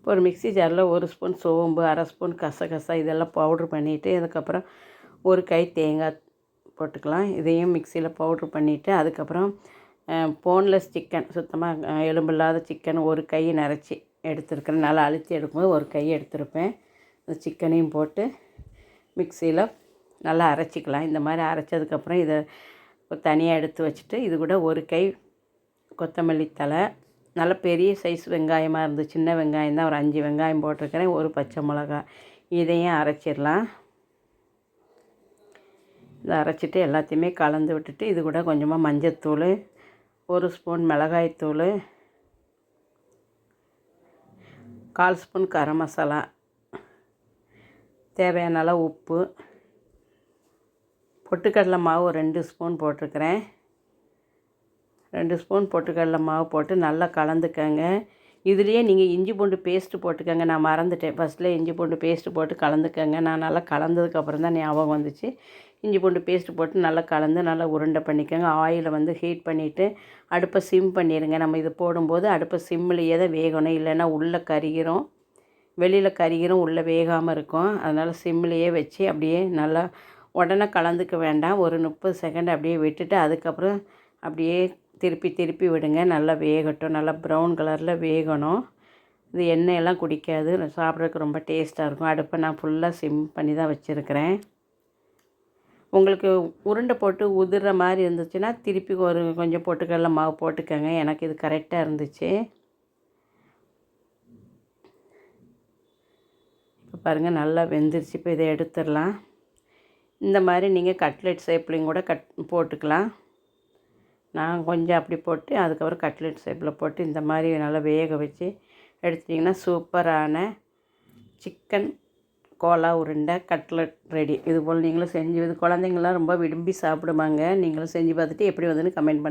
இப்போ ஒரு மிக்ஸி ஜாரில் ஒரு ஸ்பூன் சோம்பு அரை ஸ்பூன் கசகசா இதெல்லாம் பவுட்ரு பண்ணிவிட்டு அதுக்கப்புறம் ஒரு கை தேங்காய் போட்டுக்கலாம். இதையும் மிக்சியில் பவுட்ரு பண்ணிவிட்டு அதுக்கப்புறம் போன்லெஸ் சிக்கன் சுத்தமாக எலும்பு இல்லாத சிக்கன் ஒரு கை நிறச்சி எடுத்துருக்கிறேன். நல்லா அழுத்தி எடுக்கும்போது ஒரு கை எடுத்திருப்பேன். அந்த சிக்கனையும் போட்டு மிக்சியில் நல்லா அரைச்சிக்கலாம். இந்த மாதிரி அரைச்சதுக்கப்புறம் இதை தனியாக எடுத்து வச்சுட்டு இது கூட ஒரு கை கொத்தமல்லி தழை நல்ல பெரிய சைஸ் வெங்காயமாக இருந்து சின்ன வெங்காயம் தான் ஒரு அஞ்சு வெங்காயம் போட்டிருக்கிறேன். ஒரு பச்சை மிளகா. இதையும் அரைச்சிடலாம். இதை அரைச்சிட்டு எல்லாத்தையுமே கலந்து விட்டுட்டு இது கூட கொஞ்சமாக மஞ்சத்தூள் ஒரு ஸ்பூன் மிளகாய்த்தூள் கால் ஸ்பூன் கரம் மசாலா தேவையான அளவு உப்பு பொட்டுக்கடலை மாவு ரெண்டு ஸ்பூன் போட்டிருக்கிறேன். ரெண்டு ஸ்பூன் பொட்டுக்கடலை மாவு போட்டு நல்லா கலந்துக்கங்க. இதுலேயே நீங்கள் இஞ்சி பூண்டு பேஸ்ட்டு போட்டுக்கோங்க. நான் மறந்துட்டேன். ஃபஸ்ட்டில் இஞ்சி பூண்டு பேஸ்ட்டு போட்டு கலந்துக்கங்க. நான் நல்லா கலந்ததுக்கப்புறம் தான் ஞாபகம் வந்துச்சு. இஞ்சி பூண்டு பேஸ்ட்டு போட்டு நல்லா கலந்து நல்லா உருண்டை பண்ணிக்கோங்க. ஆயிலை வந்து ஹீட் பண்ணிவிட்டு அடுப்பை சிம் பண்ணிடுங்க நம்ம இது போடும்போது அடுப்பை சிம்மிலேயே தான் வேகணும். இல்லைன்னா உள்ளே கருகிரும். வெளியில் கருகிறோம் உள்ளே வேகாமல் இருக்கும். அதனால் சிம்மிலேயே வச்சு அப்படியே நல்லா உடனே கலந்துக்க வேண்டாம். ஒரு முப்பது செகண்ட் அப்படியே விட்டுட்டு அதுக்கப்புறம் அப்படியே திருப்பி திருப்பி விடுங்க. நல்லா வேகட்டும். நல்லா ப்ரௌன் கலரில் வேகணும். இது எண்ணெயெல்லாம் குடிக்காது. சாப்பிட்றதுக்கு ரொம்ப டேஸ்ட்டாக இருக்கும். அடுப்பை நான் ஃபுல்லாக சிம் பண்ணி தான் வச்சுருக்கிறேன். உங்களுக்கு உருண்டை போட்டு உதிர்ற மாதிரி இருந்துச்சுன்னா திருப்பி ஒரு கொஞ்சம் பொட்டுக்கடல மாவு போட்டுக்கோங்க. எனக்கு இது கரெக்டாக இருந்துச்சு. இப்போ பாருங்கள் நல்லா வெந்துருச்சு. இப்போ இதை எடுத்துடலாம். இந்த மாதிரி நீங்கள் கட்லெட் ஷேப்லேயும் கூட கட் போட்டுக்கலாம். நான் கொஞ்சம் அப்படி போட்டு அதுக்கப்புறம் கட்லெட் ஷேப்பில் போட்டு இந்த மாதிரி நல்லா வேக வச்சு எடுத்துட்டிங்கன்னா சூப்பரான சிக்கன் கோலா உருண்டை கட்லெட் ரெடி இது போல் நீங்களும் செஞ்சு இது குழந்தைங்களாம் ரொம்ப விரும்பி சாப்பிடுவாங்க. நீங்களும் செஞ்சு பார்த்துட்டு எப்படி வந்துன்னு கமெண்ட் பண்ணுங்கள்